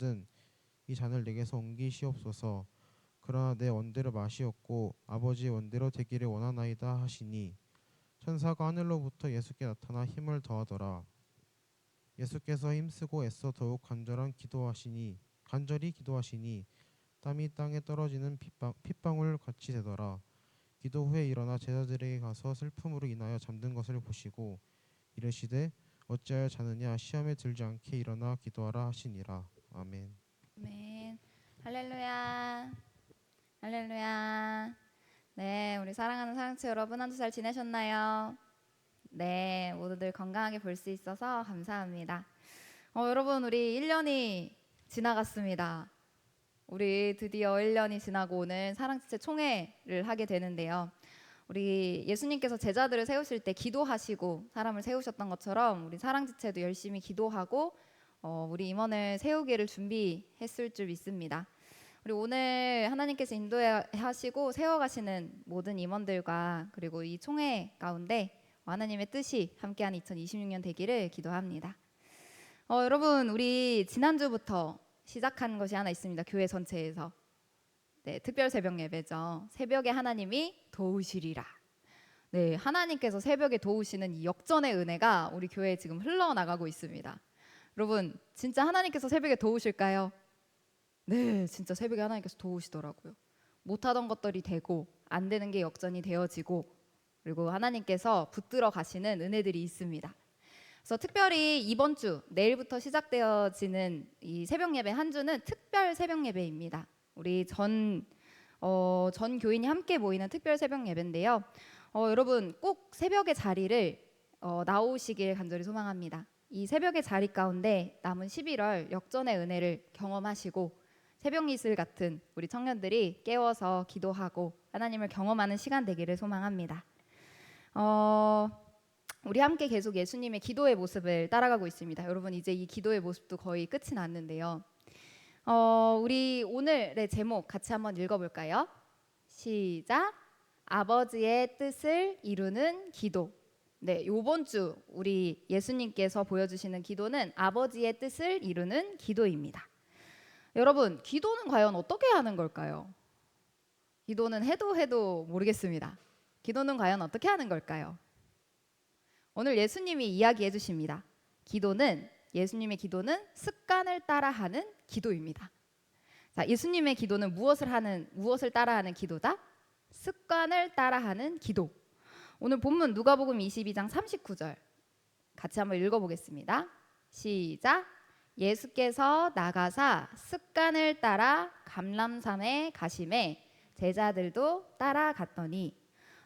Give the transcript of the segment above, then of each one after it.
마시거든 이 잔을 내게서 옮기시옵소서. 그러나 내 원대로 마시옵고 아버지의 원대로 되기를 원하나이다 하시니 천사가 하늘로부터 예수께 나타나 힘을 더하더라. 예수께서 힘쓰고 애써 더욱 간절한 기도하시니 간절히 기도하시니 땀이 땅에 떨어지는 핏방, 핏방울 같이 되더라. 기도 후에 일어나 제자들에게 가서 슬픔으로 인하여 잠든 것을 보시고 이르시되 어찌하여 자느냐? 시험에 들지 않게 일어나 기도하라 하시니라 아멘. 아멘. 할렐루야. 할렐루야. 네, 우리 사랑하는 사랑치 여러분 한주잘 지내셨나요? 네, 모두들 건강하게 볼 수 있어서 감사합니다. 어, 여러분 우리 1년이 지나갔습니다. 우리 드디어 1년이 지나고 오늘 사랑지체 총회를 하게 되는데요. 우리 예수님께서 제자들을 세우실 때 기도하시고 사람을 세우셨던 것처럼 우리 사랑지체도 열심히 기도하고 어, 우리 임원을 세우기를 준비했을 줄 믿습니다. 우리 오늘 하나님께서 인도하시고 세워가시는 모든 임원들과 그리고 이 총회 가운데 하나님의 뜻이 함께한 2026년 되기를 기도합니다. 어, 여러분 우리 지난주부터 시작한 것이 하나 있습니다. 교회 전체에서 네, 특별 새벽 예배죠. 새벽에 하나님이 도우시리라. 네, 하나님께서 새벽에 도우시는 이 역전의 은혜가 우리 교회에 지금 흘러나가고 있습니다. 여러분, 진짜 하나님께서 새벽에 도우실까요? 네, 진짜 새벽에 하나님께서 도우시더라고요. 못하던 것들이 되고 안 되는 게 역전이 되어지고 그리고 하나님께서 붙들어 가시는 은혜들이 있습니다. 그래서 특별히 이번 주 내일부터 시작되어지는 이 새벽 예배 한 주는 특별 새벽 예배입니다. 우리 전, 어, 전 교인이 함께 모이는 특별 새벽 예배인데요. 어, 여러분 꼭 새벽의 자리를 어, 나오시길 간절히 소망합니다. 이 새벽의 자리 가운데 남은 11월 역전의 은혜를 경험하시고 새벽 이슬 같은 우리 청년들이 깨워서 기도하고 하나님을 경험하는 시간 되기를 소망합니다. 어, 우리 함께 계속 예수님의 기도의 모습을 따라가고 있습니다. 여러분 이제 이 기도의 모습도 거의 끝이 났는데요. 어, 우리 오늘의 제목 같이 한번 읽어볼까요? 시작. 아버지의 뜻을 이루는 기도. 네, 요번 주 우리 예수님께서 보여주시는 기도는 아버지의 뜻을 이루는 기도입니다. 여러분, 기도는 과연 어떻게 하는 걸까요? 기도는 해도 해도 모르겠습니다. 기도는 과연 어떻게 하는 걸까요? 오늘 예수님이 이야기해 주십니다. 기도는 예수님의 기도는 습관을 따라하는 기도입니다. 자, 예수님의 기도는 무엇을 하는 무엇을 따라하는 기도다? 습관을 따라하는 기도. 오늘 본문 누가복음 22장 39절 같이 한번 읽어보겠습니다. 시작. 예수께서 나가사 습관을 따라 감람산에 가심에 제자들도 따라갔더니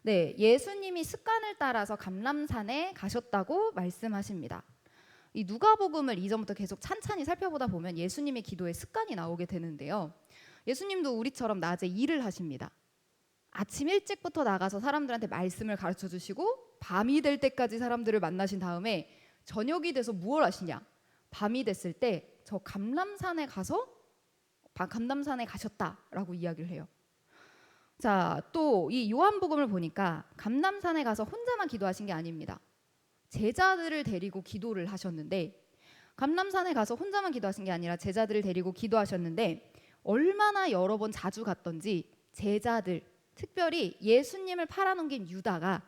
네, 예수님이 습관을 따라서 감람산에 가셨다고 말씀하십니다. 이 누가복음을 이전부터 계속 찬찬히 살펴보다 보면 예수님의 기도에 습관이 나오게 되는데요. 예수님도 우리처럼 낮에 일을 하십니다. 아침 일찍부터 나가서 사람들한테 말씀을 가르쳐 주시고 밤이 될 때까지 사람들을 만나신 다음에 저녁이 돼서 무엇 하시냐? 밤이 됐을 때 저 감람산에 가서 감람산에 가셨다라고 이야기를 해요. 자, 또 이 요한복음을 보니까 감람산에 가서 혼자만 기도하신 게 아닙니다. 제자들을 데리고 기도를 하셨는데 감람산에 가서 혼자만 기도하신 게 아니라 제자들을 데리고 기도하셨는데 얼마나 여러 번 자주 갔던지 제자들 특별히 예수님을 팔아넘긴 유다가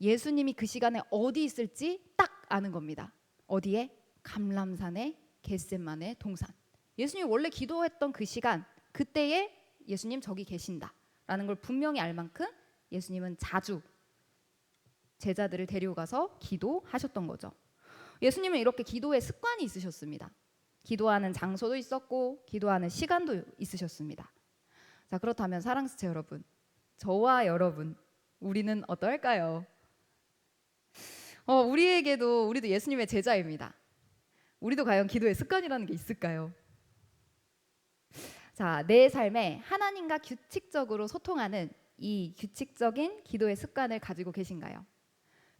예수님이 그 시간에 어디 있을지 딱 아는 겁니다. 어디에? 감람산의 겟셋만의 동산. 예수님이 원래 기도했던 그 시간 그때에 예수님 저기 계신다라는 걸 분명히 알 만큼 예수님은 자주 제자들을 데리고 가서 기도하셨던 거죠. 예수님은 이렇게 기도의 습관이 있으셨습니다. 기도하는 장소도 있었고 기도하는 시간도 있으셨습니다. 자, 그렇다면 사랑스체 여러분, 저와 여러분, 우리는 어떨까요? 어, 우리에게도 우리도 예수님의 제자입니다. 우리도 과연 기도의 습관이라는 게 있을까요? 자, 내 삶에 하나님과 규칙적으로 소통하는 이 규칙적인 기도의 습관을 가지고 계신가요?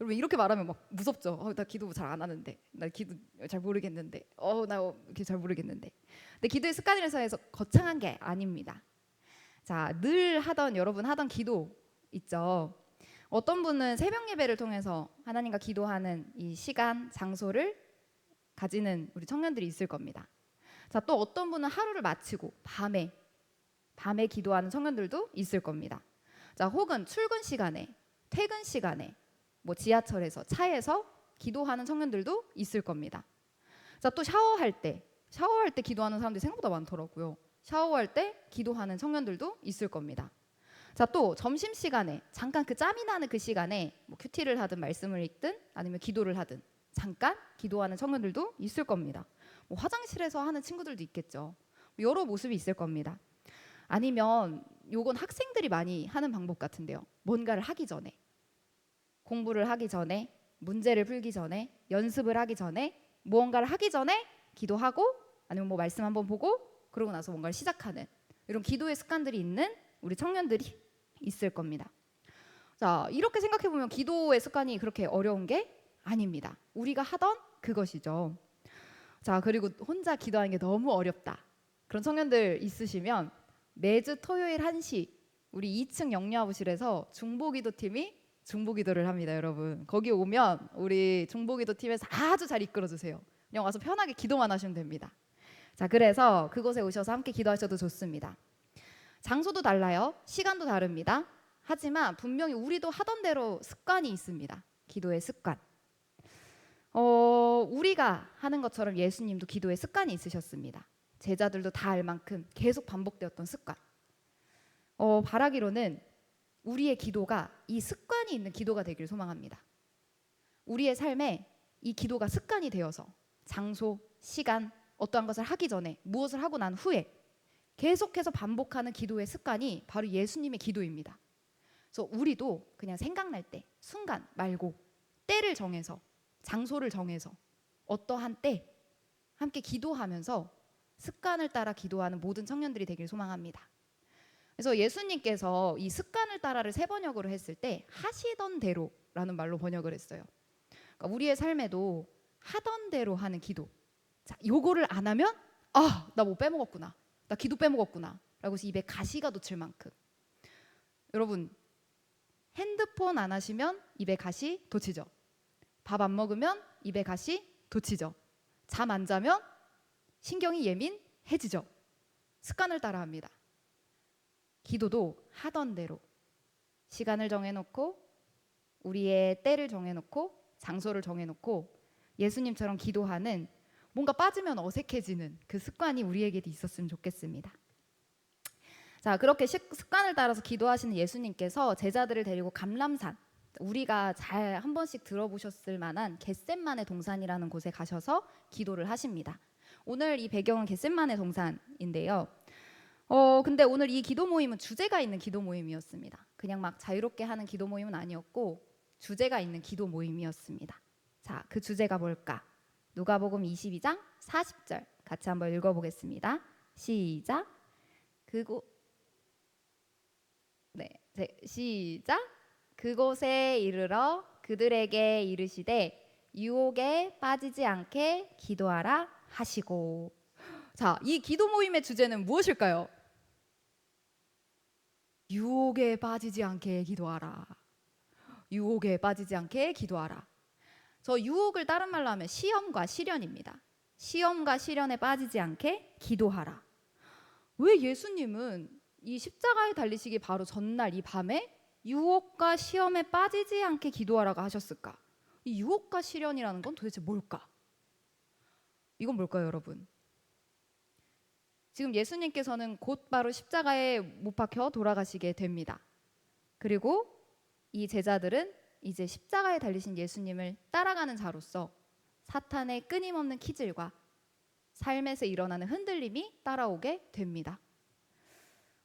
여러분 이렇게 말하면 막 무섭죠. 어, 나 기도 잘 안 하는데, 나 기도 잘 모르겠는데, 어, 나 이렇게 잘 모르겠는데. 근데 기도의 습관이라서 해서 거창한 게 아닙니다. 자, 늘 하던 여러분 하던 기도 있죠. 어떤 분은 새벽 예배를 통해서 하나님과 기도하는 이 시간, 장소를 가지는 우리 청년들이 있을 겁니다. 자, 또 어떤 분은 하루를 마치고 밤에 밤에 기도하는 청년들도 있을 겁니다. 자, 혹은 출근 시간에, 퇴근 시간에, 뭐 지하철에서, 차에서 기도하는 청년들도 있을 겁니다. 자, 또 샤워할 때, 샤워할 때 기도하는 사람들이 생각보다 많더라고요. 샤워할 때 기도하는 청년들도 있을 겁니다. 자, 또 점심 시간에 잠깐 그 짬이 나는 그 시간에 뭐 큐티를 하든 말씀을 읽든 아니면 기도를 하든 잠깐 기도하는 청년들도 있을 겁니다. 뭐 화장실에서 하는 친구들도 있겠죠. 뭐 여러 모습이 있을 겁니다. 아니면 요건 학생들이 많이 하는 방법 같은데요. 뭔가를 하기 전에 공부를 하기 전에 문제를 풀기 전에 연습을 하기 전에 무언가를 하기 전에 기도하고 아니면 뭐 말씀 한번 보고 그러고 나서 뭔가를 시작하는 이런 기도의 습관들이 있는 우리 청년들이 있을 겁니다. 자, 이렇게 생각해 보면 기도의 습관이 그렇게 어려운 게 아닙니다. 우리가 하던 그것이죠. 자, 그리고 혼자 기도하는 게 너무 어렵다. 그런 청년들 있으시면 매주 토요일 1시 우리 2층 영유아부실에서 중보기도 팀이 중보기도를 합니다, 여러분. 거기 오면 우리 중보기도 팀에서 아주 잘 이끌어 주세요. 그냥 와서 편하게 기도만 하시면 됩니다. 자, 그래서 그곳에 오셔서 함께 기도하셔도 좋습니다. 장소도 달라요. 시간도 다릅니다. 하지만 분명히 우리도 하던 대로 습관이 있습니다. 기도의 습관. 어, 우리가 하는 것처럼 예수님도 기도의 습관이 있으셨습니다. 제자들도 다 알 만큼 계속 반복되었던 습관. 어, 바라기로는 우리의 기도가 이 습관이 있는 기도가 되기를 소망합니다. 우리의 삶에 이 기도가 습관이 되어서 장소, 시간, 어떠한 것을 하기 전에 무엇을 하고 난 후에 계속해서 반복하는 기도의 습관이 바로 예수님의 기도입니다. 그래서 우리도 그냥 생각날 때 순간 말고 때를 정해서 장소를 정해서 어떠한 때 함께 기도하면서 습관을 따라 기도하는 모든 청년들이 되길 소망합니다. 그래서 예수님께서 이 습관을 따라를 세 번역으로 했을 때 하시던 대로라는 말로 번역을 했어요. 그러니까 우리의 삶에도 하던 대로 하는 기도. 자, 요거를 안 하면 아, 나 뭐 빼먹었구나. 나 기도 빼먹었구나. 라고 입에 가시가 돋칠 만큼. 여러분, 핸드폰 안 하시면 입에 가시 돋치죠. 밥 안 먹으면 입에 가시 돋치죠. 잠 안 자면 신경이 예민해지죠. 습관을 따라 합니다. 기도도 하던 대로 시간을 정해놓고 우리의 때를 정해놓고 장소를 정해놓고 예수님처럼 기도하는 뭔가 빠지면 어색해지는 그 습관이 우리에게도 있었으면 좋겠습니다. 자, 그렇게 식- 습관을 따라서 기도하시는 예수님께서 제자들을 데리고 감람산 우리가 잘 한 번씩 들어보셨을 만한 겟셋만의 동산이라는 곳에 가셔서 기도를 하십니다. 오늘 이 배경은 겟셋만의 동산인데요. 어, 근데 오늘 이 기도 모임은 주제가 있는 기도 모임이었습니다. 그냥 막 자유롭게 하는 기도 모임은 아니었고 주제가 있는 기도 모임이었습니다. 자, 그 주제가 뭘까? 누가복음 22장 40절 같이 한번 읽어보겠습니다. 시작. 그곳 네, 네, 시작. 그곳에 이르러 그들에게 이르시되 유혹에 빠지지 않게 기도하라 하시고. 자, 이 기도 모임의 주제는 무엇일까요? 유혹에 빠지지 않게 기도하라. 유혹에 빠지지 않게 기도하라. 저 유혹을 다른 말로 하면 시험과 시련입니다. 시험과 시련에 빠지지 않게 기도하라. 왜 예수님은 이 십자가에 달리시기 바로 전날 이 밤에 유혹과 시험에 빠지지 않게 기도하라고 하셨을까? 이 유혹과 시련이라는 건 도대체 뭘까? 이건 뭘까요, 여러분? 지금 예수님께서는 곧 바로 십자가에 못 박혀 돌아가시게 됩니다. 그리고 이 제자들은 이제 십자가에 달리신 예수님을 따라가는 자로서 사탄의 끊임없는 키질과 삶에서 일어나는 흔들림이 따라오게 됩니다.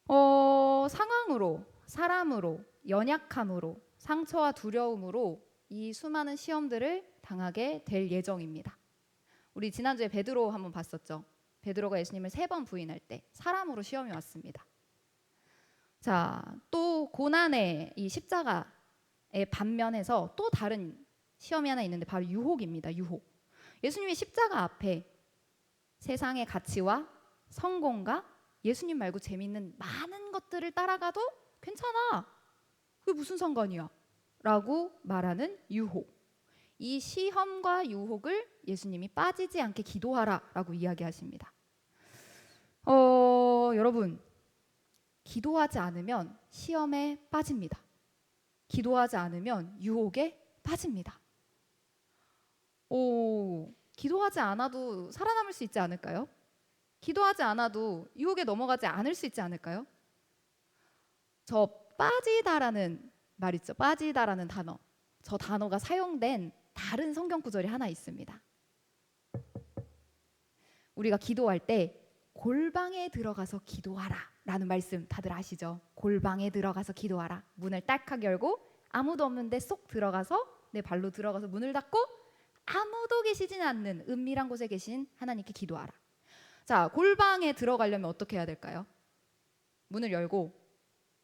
어, 상황으로, 사람으로, 연약함으로, 상처와 두려움으로 이 수많은 시험들을 당하게 될 예정입니다. 우리 지난주에 베드로 한번 봤었죠. 베드로가 예수님을 세 번 부인할 때 사람으로 시험이 왔습니다. 자, 또 고난의 이 십자가의 반면에서 또 다른 시험이 하나 있는데 바로 유혹입니다. 유혹. 예수님이 십자가 앞에 세상의 가치와 성공과 예수님 말고 재밌는 많은 것들을 따라가도 괜찮아. 그게 무슨 상관이야? 라고 말하는 유혹. 이 시험과 유혹을 예수님이 빠지지 않게 기도하라 라고 이야기하십니다. 여러분, 기도하지 않으면 시험에 빠집니다. 기도하지 않으면 유혹에 빠집니다. 오, 기도하지 않아도 살아남을 수 있지 않을까요? 기도하지 않아도 유혹에 넘어가지 않을 수 있지 않을까요? 저 빠지다라는 말 있죠. 빠지다라는 단어. 저 단어가 사용된 다른 성경 구절이 하나 있습니다. 우리가 기도할 때 골방에 들어가서 기도하라 라는 말씀 다들 아시죠? 골방에 들어가서 기도하라. 문을 딱하게 열고 아무도 없는데 쏙 들어가서 내 발로 들어가서 문을 닫고 아무도 계시진 않는 은밀한 곳에 계신 하나님께 기도하라. 자, 골방에 들어가려면 어떻게 해야 될까요? 문을 열고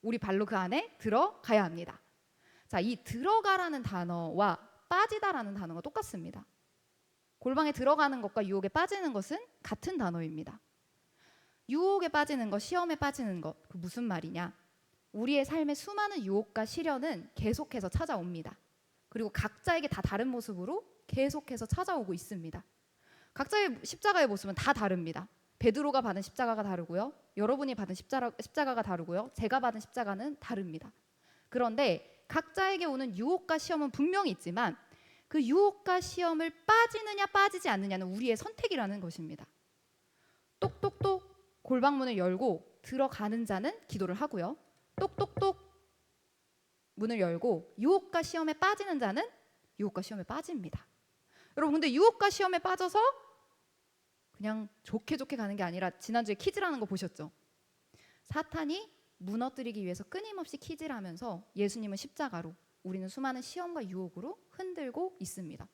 우리 발로 그 안에 들어가야 합니다. 자, 이 들어가라는 단어와 빠지다라는 단어가 똑같습니다. 골방에 들어가는 것과 유혹에 빠지는 것은 같은 단어입니다. 유혹에 빠지는 것, 시험에 빠지는 것, 그 무슨 말이냐? 우리의 삶의 수많은 유혹과 시련은 계속해서 찾아옵니다. 그리고 각자에게 다 다른 모습으로 계속해서 찾아오고 있습니다. 각자의 십자가의 모습은 다 다릅니다. 베드로가 받은 십자가가 다르고요. 여러분이 받은 십자가, 십자가가 다르고요. 제가 받은 십자가는 다릅니다. 그런데 각자에게 오는 유혹과 시험은 분명히 있지만 그 유혹과 시험을 빠지느냐 빠지지 않느냐는 우리의 선택이라는 것입니다. 똑똑똑 골방문을 열고 들어가는 자는 기도를 하고요. 똑똑똑 문을 열고 유혹과 시험에 빠지는 자는 유혹과 시험에 빠집니다. 여러분 근데 유혹과 시험에 빠져서 그냥 좋게 좋게 가는 게 아니라 지난주에 퀴즈라는 거 보셨죠? 사탄이 무너뜨리기 위해서 끊임없이 퀴즈를 하면서 예수님은 십자가로 우리는 수많은 시험과 유혹으로 흔들고 있습니다.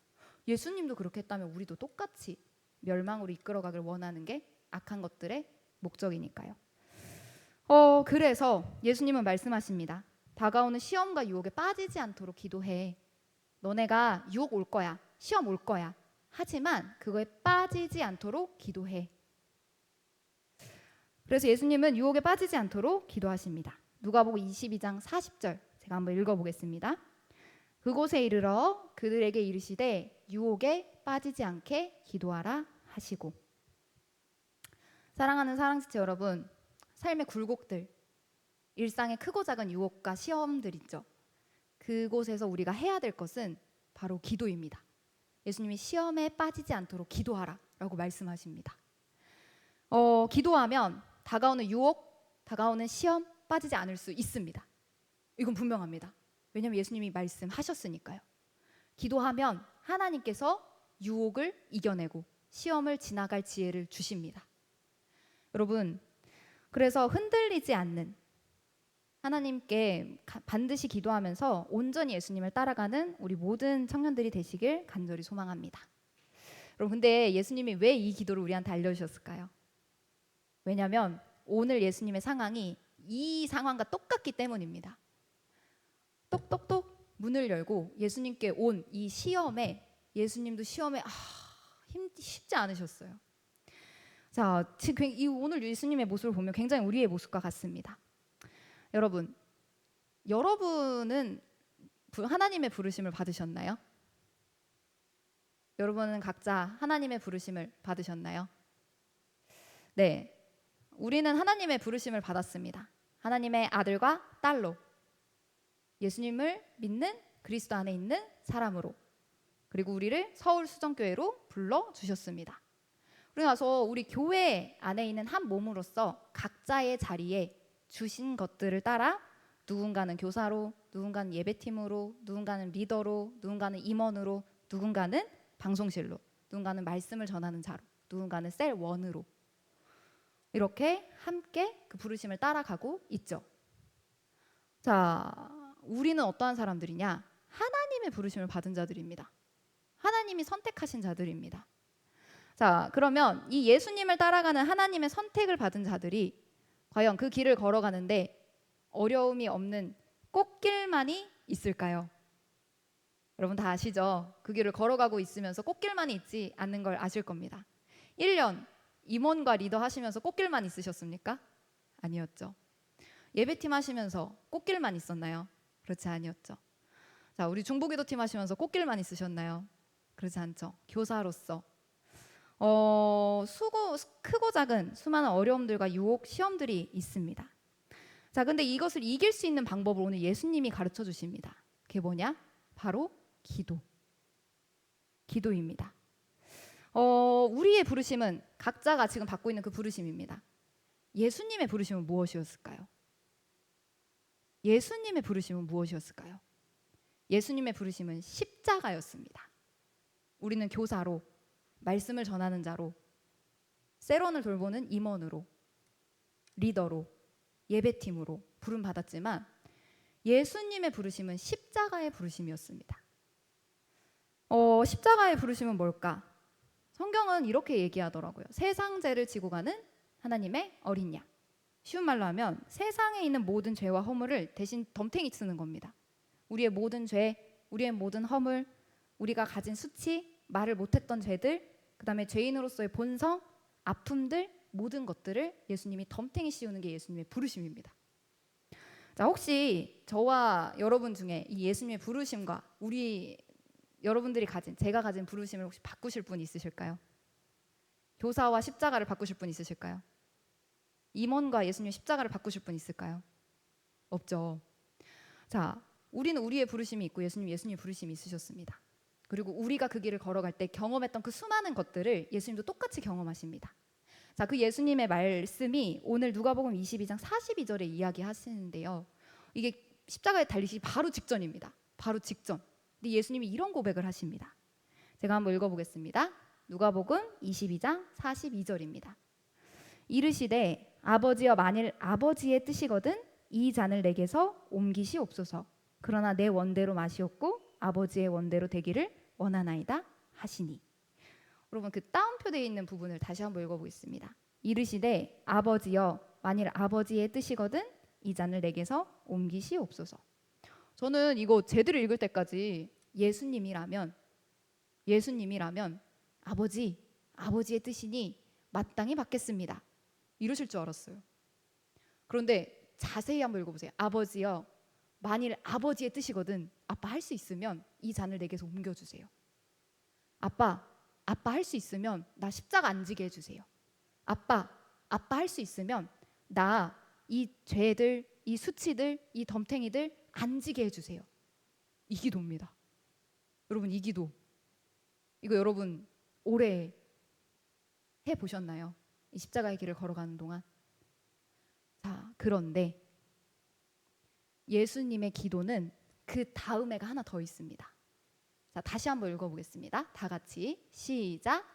예수님도 그렇게 했다면 우리도 똑같이 멸망으로 이끌어가길 원하는 게 악한 것들의 목적이니까요. 어, 그래서 예수님은 말씀하십니다. 다가오는 시험과 유혹에 빠지지 않도록 기도해. 너네가 유혹 올 거야. 시험 올 거야. 하지만 그거에 빠지지 않도록 기도해. 그래서 예수님은 유혹에 빠지지 않도록 기도하십니다. 누가복음 22장 40절 제가 한번 읽어 보겠습니다. 그곳에 이르러 그들에게 이르시되 유혹에 빠지지 않게 기도하라 하시고 사랑하는 사랑지체 여러분 삶의 굴곡들 일상의 크고 작은 유혹과 시험들 있죠. 그곳에서 우리가 해야 될 것은 바로 기도입니다. 예수님이 시험에 빠지지 않도록 기도하라 라고 말씀하십니다. 어, 기도하면 다가오는 유혹, 다가오는 시험 빠지지 않을 수 있습니다. 이건 분명합니다. 왜냐하면 예수님이 말씀하셨으니까요. 기도하면 하나님께서 유혹을 이겨내고 시험을 지나갈 지혜를 주십니다. 여러분, 그래서 흔들리지 않는 하나님께 가- 반드시 기도하면서 온전히 예수님을 따라가는 우리 모든 청년들이 되시길 간절히 소망합니다. 여러분, 근데 예수님이 왜 이 기도를 우리한테 알려주셨을까요? 왜냐하면 오늘 예수님의 상황이 이 상황과 똑같기 때문입니다. 똑똑똑 문을 열고 예수님께 온 이 시험에 예수님도 시험에 아, 힘 쉽지 않으셨어요. 자, 지금 이 오늘 예수님의 모습을 보면 굉장히 우리의 모습과 같습니다. 여러분, 여러분은 부- 하나님의 부르심을 받으셨나요? 여러분은 각자 하나님의 부르심을 받으셨나요? 네. 우리는 하나님의 부르심을 받았습니다. 하나님의 아들과 딸로 예수님을 믿는 그리스도 안에 있는 사람으로 그리고 우리를 서울 수정교회로 불러 주셨습니다. 나서 우리 교회 안에 있는 한 몸으로서 각자의 자리에 주신 것들을 따라 누군가는 교사로, 누군가는 예배팀으로, 누군가는 리더로, 누군가는 임원으로, 누군가는 방송실로, 누군가는 말씀을 전하는 자로, 누군가는 셀 원으로 이렇게 함께 그 부르심을 따라가고 있죠. 자, 우리는 어떠한 사람들이냐? 하나님의 부르심을 받은 자들입니다. 하나님이 선택하신 자들입니다. 자, 그러면 이 예수님을 따라가는 하나님의 선택을 받은 자들이 과연 그 길을 걸어가는데 어려움이 없는 꽃길만이 있을까요? 여러분 다 아시죠? 그 길을 걸어가고 있으면서 꽃길만이 있지 않는 걸 아실 겁니다. 1년 임원과 리더 하시면서 꽃길만 있으셨습니까? 아니었죠. 예배팀 하시면서 꽃길만 있었나요? 그렇지 아니었죠. 자, 우리 중보기도 팀 하시면서 꽃길만 있으셨나요? 그렇지 않죠. 교사로서 어, 수고 크고 작은 수많은 어려움들과 유혹 시험들이 있습니다. 자, 근데 이것을 이길 수 있는 방법을 오늘 예수님이 가르쳐 주십니다. 그게 뭐냐? 바로 기도. 기도입니다. 어, 우리의 부르심은 각자가 지금 받고 있는 그 부르심입니다. 예수님의 부르심은 무엇이었을까요? 예수님의 부르심은 무엇이었을까요? 예수님의 부르심은 십자가였습니다. 우리는 교사로 말씀을 전하는 자로 세론을 돌보는 임원으로 리더로 예배팀으로 부름 받았지만 예수님의 부르심은 십자가의 부르심이었습니다. 어, 십자가의 부르심은 뭘까? 성경은 이렇게 얘기하더라고요. 세상 죄를 지고 가는 하나님의 어린 양. 쉬운 말로 하면 세상에 있는 모든 죄와 허물을 대신 덤탱이 치는 겁니다. 우리의 모든 죄, 우리의 모든 허물, 우리가 가진 수치, 말을 못했던 죄들, 그다음에 죄인으로서의 본성, 아픔들 모든 것들을 예수님이 덤탱이 씌우는 게 예수님의 부르심입니다. 자, 혹시 저와 여러분 중에 이 예수님의 부르심과 우리 여러분들이 가진 제가 가진 부르심을 혹시 바꾸실 분 있으실까요? 교사와 십자가를 바꾸실 분 있으실까요? 임원과 예수님의 십자가를 바꾸실 분 있을까요? 없죠. 자, 우리는 우리의 부르심이 있고 예수님 예수님의 부르심이 있으셨습니다. 그리고 우리가 그 길을 걸어갈 때 경험했던 그 수많은 것들을 예수님도 똑같이 경험하십니다. 자, 그 예수님의 말씀이 오늘 누가복음 22장 42절에 이야기하시는데요. 이게 십자가에 달리시 바로 직전입니다. 바로 직전. 근데 예수님이 이런 고백을 하십니다. 제가 한번 읽어보겠습니다. 누가복음 22장 42절입니다. 이르시되 아버지여 만일 아버지의 뜻이거든 이 잔을 내게서 옮기시옵소서. 그러나 내 원대로 마시옵고 아버지의 원대로 되기를 원하나이다 하시니. 여러분 그 따옴표 되어 있는 부분을 다시 한번 읽어보겠습니다. 이르시되 아버지여 만일 아버지의 뜻이거든 이 잔을 내게서 옮기시옵소서. 저는 이거 제대로 읽을 때까지 예수님이라면 예수님이라면 아버지 아버지의 뜻이니 마땅히 받겠습니다. 이러실 줄 알았어요. 그런데 자세히 한번 읽어보세요. 아버지여 만일 아버지의 뜻이거든 아빠 할 수 있으면 이 잔을 내게서 옮겨주세요. 아빠 아빠 할 수 있으면 나 십자가 안 지게 해주세요. 아빠 아빠 할 수 있으면 나 이 죄들 이 수치들 이 덤탱이들 안 지게 해주세요. 이 기도입니다. 여러분 이 기도 이거 여러분 오래 해 보셨나요? 이 십자가의 길을 걸어가는 동안 자 그런데 예수님의 기도는 그 다음에가 하나 더 있습니다. 자 다시 한번 읽어보겠습니다. 다 같이 시작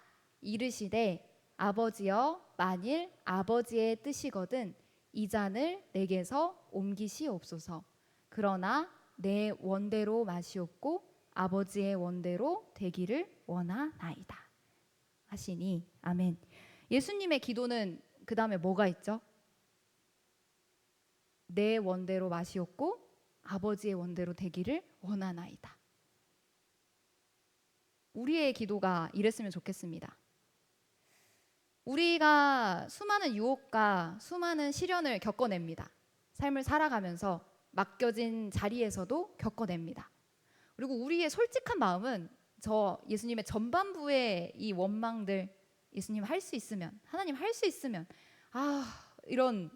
이르시되 아버지여 만일 아버지의 뜻이거든 이 잔을 내게서 옮기시옵소서. 그러나 내 원대로 마시옵고 아버지의 원대로 되기를 원하나이다. 하시니 아멘. 예수님의 기도는 그 다음에 뭐가 있죠? 내 원대로 마시옵고 아버지의 원대로 되기를 원하나이다. 우리의 기도가 이랬으면 좋겠습니다. 우리가 수많은 유혹과 수많은 시련을 겪어냅니다. 삶을 살아가면서 맡겨진 자리에서도 겪어냅니다. 그리고 우리의 솔직한 마음은 저 예수님의 전반부의 이 원망들 예수님 할 수 있으면 하나님 할 수 있으면 아 이런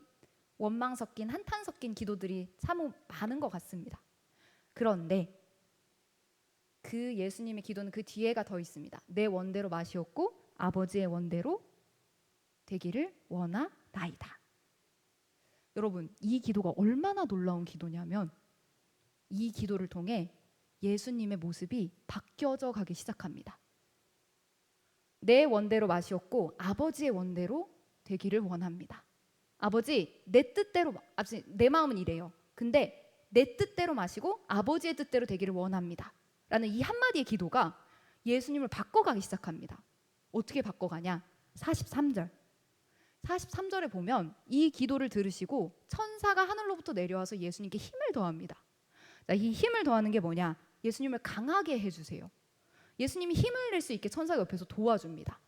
원망 섞인 한탄 섞인 기도들이 참 많은 것 같습니다. 그런데 그 예수님의 기도는 그 뒤에가 더 있습니다. 내 원대로 마시옵고 아버지의 원대로 되기를 원하나이다. 여러분, 이 기도가 얼마나 놀라운 기도냐면 이 기도를 통해 예수님의 모습이 바뀌어져 가기 시작합니다. 내 원대로 마시옵고 아버지의 원대로 되기를 원합니다. 아버지, 내 뜻대로 아버지 내 마음은 이래요. 근데 내 뜻대로 마시고 아버지의 뜻대로 되기를 원합니다. 라는 이 한마디의 기도가 예수님을 바꿔가기 시작합니다. 어떻게 바꿔가냐? 43절. 43절에 보면 이 기도를 들으시고 천사가 하늘로부터 내려와서 예수님께 힘을 더합니다. 자, 이 힘을 더하는 게 뭐냐? 예수님을 강하게 해주세요. 예수님이 힘을 낼 수 있게 천사가 옆에서 도와줍니다.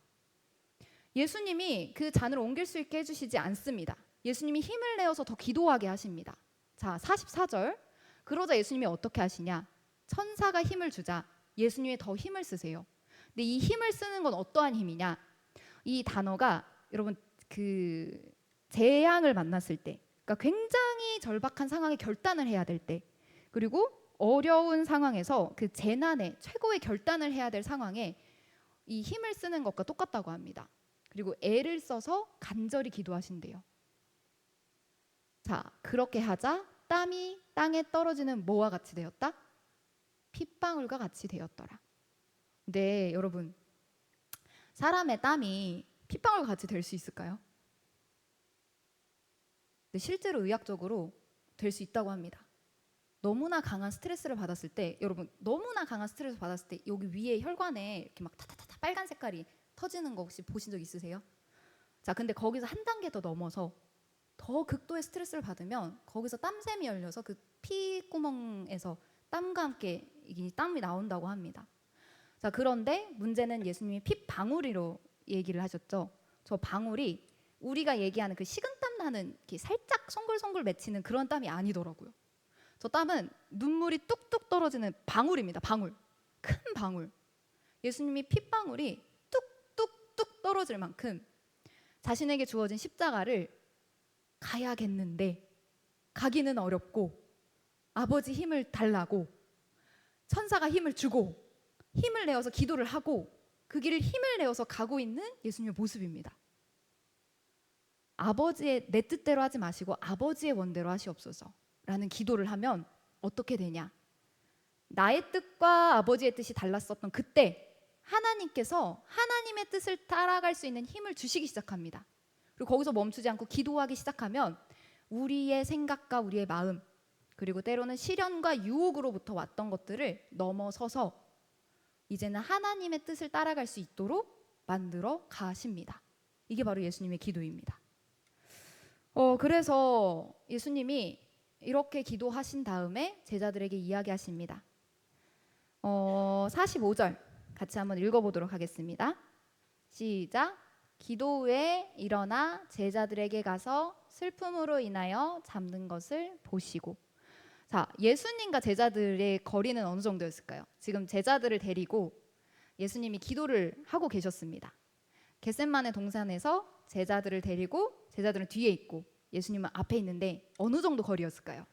예수님이 그 잔을 옮길 수 있게 해주시지 않습니다. 예수님이 힘을 내어서 더 기도하게 하십니다. 자, 44절. 그러자 예수님이 어떻게 하시냐? 천사가 힘을 주자 예수님이 더 힘을 쓰세요. 근데 이 힘을 쓰는 건 어떠한 힘이냐? 이 단어가 여러분 그 재앙을 만났을 때, 그러니까 굉장히 절박한 상황에 결단을 해야 될 때, 그리고 어려운 상황에서 그 재난에 최고의 결단을 해야 될 상황에 이 힘을 쓰는 것과 똑같다고 합니다. 그리고 애를 써서 간절히 기도하신대요. 자, 그렇게 하자 땀이 땅에 떨어지는 뭐와 같이 되었다? 핏방울과 같이 되었더라. 네, 여러분. 사람의 땀이 핏방울과 같이 될 수 있을까요? 네, 실제로 의학적으로 될 수 있다고 합니다. 너무나 강한 스트레스를 받았을 때, 여러분 너무나 강한 스트레스 받았을 때 여기 위에 혈관에 이렇게 막 타타타타 빨간 색깔이 터지는 거 혹시 보신 적 있으세요? 자, 근데 거기서 한 단계 더 넘어서 더 극도의 스트레스를 받으면 거기서 땀샘이 열려서 그 피구멍에서 땀과 함께 이 땀이 나온다고 합니다. 자, 그런데 문제는 예수님이 핏방울이로 얘기를 하셨죠. 저 방울이 우리가 얘기하는 그 식은땀 나는 이렇게 살짝 송글송글 맺히는 그런 땀이 아니더라고요. 저 땀은 눈물이 뚝뚝 떨어지는 방울입니다. 방울. 큰 방울. 예수님이 핏방울이 뚝뚝뚝 떨어질 만큼 자신에게 주어진 십자가를 가야겠는데 가기는 어렵고 아버지 힘을 달라고 천사가 힘을 주고 힘을 내어서 기도를 하고 그 길을 힘을 내어서 가고 있는 예수님의 모습입니다. 아버지의 내 뜻대로 하지 마시고 아버지의 원대로 하시옵소서라는 기도를 하면 어떻게 되냐? 나의 뜻과 아버지의 뜻이 달랐었던 그때 하나님께서 하나님의 뜻을 따라갈 수 있는 힘을 주시기 시작합니다. 그리고 거기서 멈추지 않고 기도하기 시작하면 우리의 생각과 우리의 마음 그리고 때로는 시련과 유혹으로부터 왔던 것들을 넘어서서 이제는 하나님의 뜻을 따라갈 수 있도록 만들어 가십니다. 이게 바로 예수님의 기도입니다. 어, 그래서 예수님이 이렇게 기도하신 다음에 제자들에게 이야기하십니다. 어, 45절 같이 한번 읽어보도록 하겠습니다. 시작. 기도 후에 일어나 제자들에게 가서 슬픔으로 인하여 잠든 것을 보시고 자 예수님과 제자들의 거리는 어느 정도였을까요? 지금 제자들을 데리고 예수님이 기도를 하고 계셨습니다. 겟셋만의 동산에서 제자들을 데리고 제자들은 뒤에 있고 예수님은 앞에 있는데 어느 정도 거리였을까요?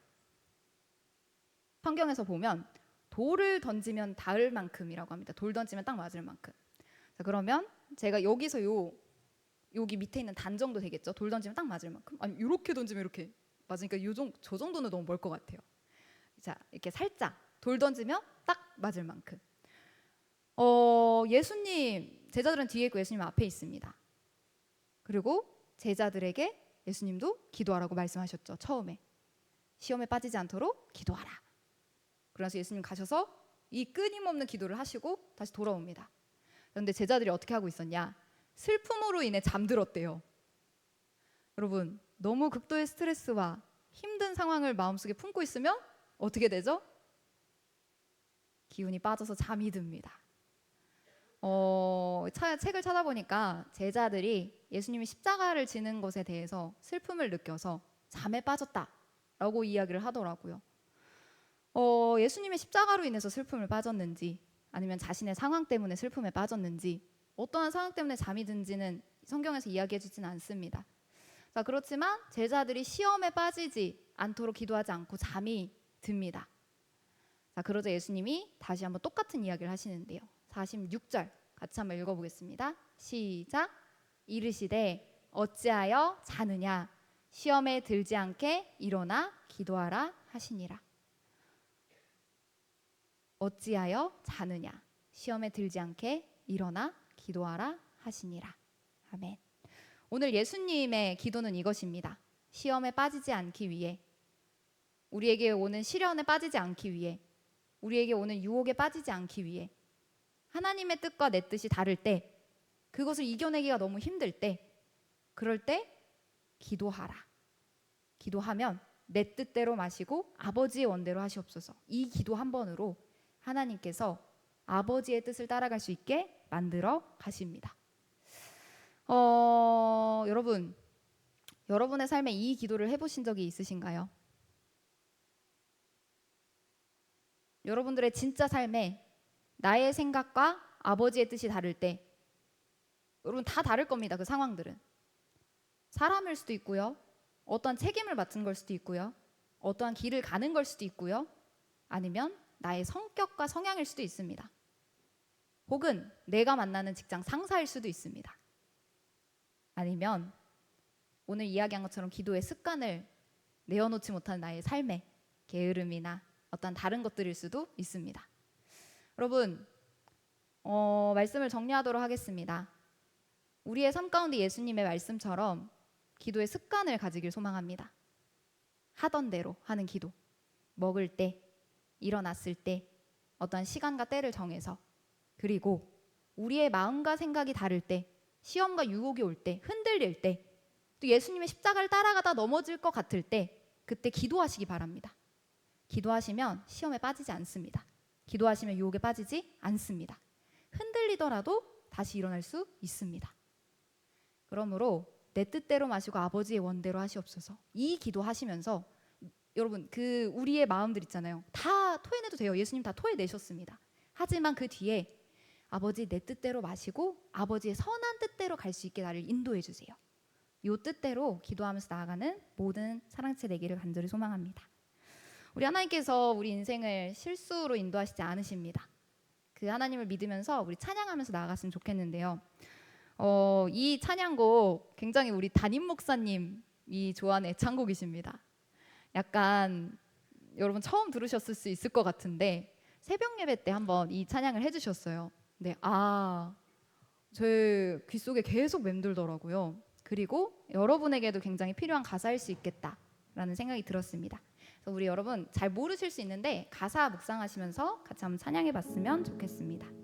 성경에서 보면 돌을 던지면 닿을 만큼이라고 합니다. 돌 던지면 딱 맞을 만큼. 자 그러면 제가 여기서 요 여기 밑에 있는 단 정도 되겠죠. 돌 던지면 딱 맞을 만큼. 아니 이렇게 던지면 이렇게 맞으니까 요 정, 저 정도는 너무 멀 것 같아요. 자 이렇게 살짝 돌 던지면 딱 맞을 만큼. 어 예수님 제자들은 뒤에 있고 예수님 앞에 있습니다. 그리고 제자들에게 예수님도 기도하라고 말씀하셨죠. 처음에 시험에 빠지지 않도록 기도하라. 그래서 예수님 가셔서 이 끊임없는 기도를 하시고 다시 돌아옵니다. 그런데 제자들이 어떻게 하고 있었냐? 슬픔으로 인해 잠들었대요. 여러분, 너무 극도의 스트레스와 힘든 상황을 마음속에 품고 있으면 어떻게 되죠? 기운이 빠져서 잠이 듭니다. 어, 차, 책을 찾아보니까 제자들이 예수님이 십자가를 지는 것에 대해서 슬픔을 느껴서 잠에 빠졌다라고 이야기를 하더라고요. 어, 예수님의 십자가로 인해서 슬픔을 빠졌는지 아니면 자신의 상황 때문에 슬픔에 빠졌는지 어떠한 상황 때문에 잠이 든지는 성경에서 이야기해 주지는 않습니다. 자, 그렇지만 제자들이 시험에 빠지지 않도록 기도하지 않고 잠이 듭니다. 자, 그러자 예수님이 다시 한번 똑같은 이야기를 하시는데요. 46절 같이 한번 읽어 보겠습니다. 시작. 이르시되 어찌하여 자느냐 시험에 들지 않게 일어나 기도하라 하시니라. 어찌하여 자느냐 시험에 들지 않게 일어나 기도하라 하시니라. 아멘. 오늘 예수님의 기도는 이것입니다. 시험에 빠지지 않기 위해 우리에게 오는 시련에 빠지지 않기 위해 우리에게 오는 유혹에 빠지지 않기 위해 하나님의 뜻과 내 뜻이 다를 때 그것을 이겨내기가 너무 힘들 때 그럴 때 기도하라. 기도하면 내 뜻대로 마시고 아버지의 원대로 하시옵소서. 이 기도 한 번으로 하나님께서 아버지의 뜻을 따라갈 수 있게 만들어 가십니다. 어, 여러분, 여러분의 삶에 이 기도를 해보신 적이 있으신가요? 여러분들의 진짜 삶에 나의 생각과 아버지의 뜻이 다를 때, 여러분 다 다를 겁니다. 그 상황들은 사람일 수도 있고요. 어떠한 책임을 맡은 걸 수도 있고요. 어떠한 길을 가는 걸 수도 있고요. 아니면 나의 성격과 성향일 수도 있습니다. 혹은 내가 만나는 직장 상사일 수도 있습니다. 아니면 오늘 이야기한 것처럼 기도의 습관을 내어놓지 못한 나의 삶의 게으름이나 어떤 다른 것들일 수도 있습니다. 여러분, 어, 말씀을 정리하도록 하겠습니다. 우리의 삶 가운데 예수님의 말씀처럼 기도의 습관을 가지길 소망합니다. 하던 대로 하는 기도. 먹을 때, 일어났을 때, 어떤 시간과 때를 정해서 그리고 우리의 마음과 생각이 다를 때, 시험과 유혹이 올 때, 흔들릴 때, 또 예수님의 십자가를 따라가다 넘어질 것 같을 때, 그때 기도하시기 바랍니다. 기도하시면 시험에 빠지지 않습니다. 기도하시면 유혹에 빠지지 않습니다. 흔들리더라도 다시 일어날 수 있습니다. 그러므로 내 뜻대로 마시고 아버지의 원대로 하시옵소서. 이 기도하시면서 여러분 그 우리의 마음들 있잖아요. 다 토해내도 돼요. 예수님 다 토해내셨습니다. 하지만 그 뒤에 아버지 내 뜻대로 마시고 아버지의 선한 뜻대로 갈 수 있게 나를 인도해 주세요. 요 뜻대로 기도하면서 나아가는 모든 사랑체 되기를 간절히 소망합니다. 우리 하나님께서 우리 인생을 실수로 인도하시지 않으십니다. 그 하나님을 믿으면서 우리 찬양하면서 나아갔으면 좋겠는데요. 어, 이 찬양곡 굉장히 우리 담임 목사님이 좋아하는 애창곡이십니다. 약간 여러분 처음 들으셨을 수 있을 것 같은데 새벽 예배 때 한번 이 찬양을 해주셨어요. 네, 아, 제 귓속에 계속 맴돌더라고요. 그리고 여러분에게도 굉장히 필요한 가사일 수 있겠다라는 생각이 들었습니다. 그래서 우리 여러분 잘 모르실 수 있는데 가사 묵상하시면서 같이 한번 찬양해 봤으면 좋겠습니다.